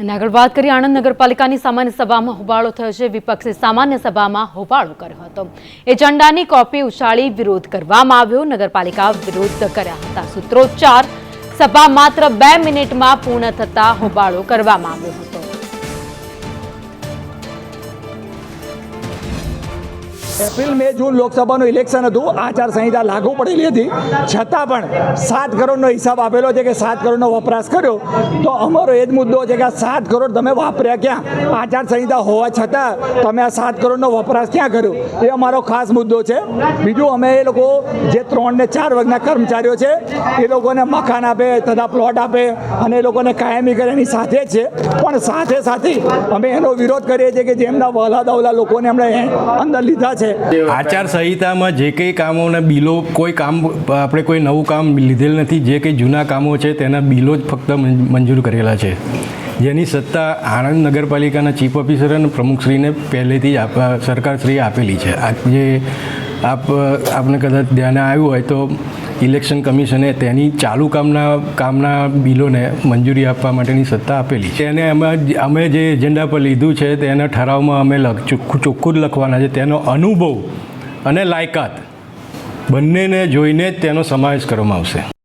અને આગળ વાત કરીએ આણંદ નગરપાલિકાની સામાન્ય સભામાં હોબાળો થયો છે. વિપક્ષે સામાન્ય સભામાં હોબાળો કર્યો હતો. એજન્ડાની કોપી ઉછાળી વિરોધ કરવામાં આવ્યો. નગરપાલિકા વિરોધ કર્યા હતા. સૂત્રોચ્ચાર, સભા માત્ર બે મિનિટમાં પૂર્ણ થતા હોબાળો કરવામાં આવ્યો હતો. એપ્રિલ, મે, જૂન લોકસભાનું ઇલેક્શન હતું. આચારસંહિતા લાગુ પડેલી હતી છતાં પણ સાત કરોડનો હિસાબ આપેલો છે કે સાત કરોડનો વપરાશ કર્યો. તો અમારો એ જ મુદ્દો છે કે આ સાત કરોડ તમે વાપર્યા ક્યાં? આચારસંહિતા હોવા છતાં તમે આ સાત કરોડનો વપરાશ ક્યાં કર્યો? એ અમારો ખાસ મુદ્દો છે. બીજું, અમે એ લોકો જે ત્રણ ને ચાર વર્ગના કર્મચારીઓ છે, એ લોકોને મકાન આપે તથા પ્લોટ આપે અને એ લોકોને કાયમી કરે એની સાથે જ છે. પણ સાથે સાથે અમે એનો વિરોધ કરીએ છીએ કે જેમના વહલા દવલા લોકોને એમણે અંદર લીધા છે. આચાર સંહિતામાં જે કંઈ કામોના બિલો, કોઈ કામ, આપણે કોઈ નવું કામ લીધેલ નથી, જે કંઈ જૂના કામો છે, તેના બિલો જ ફક્ત મંજૂર કરેલા છે. જેની સત્તા આણંદ નગરપાલિકાના ચીફ ઓફિસર અને પ્રમુખશ્રીને પહેલેથી જ સરકારશ્રીએ આપેલી છે. આ જે આપ, આપને કદાચ ધ્યાને આવ્યું હોય તો ઇલેક્શન કમિશને તેની ચાલુ કામના કામના બિલોને મંજૂરી આપવા માટેની સત્તા આપેલી છે. અને અમે અમે જે એજન્ડા પર લીધું છે તેના ઠરાવમાં અમે ચોખ્ખું જ લખવાના છે. તેનો અનુભવ અને લાયકાત બંનેને જોઈને જ તેનો સમાવેશ કરવામાં આવશે.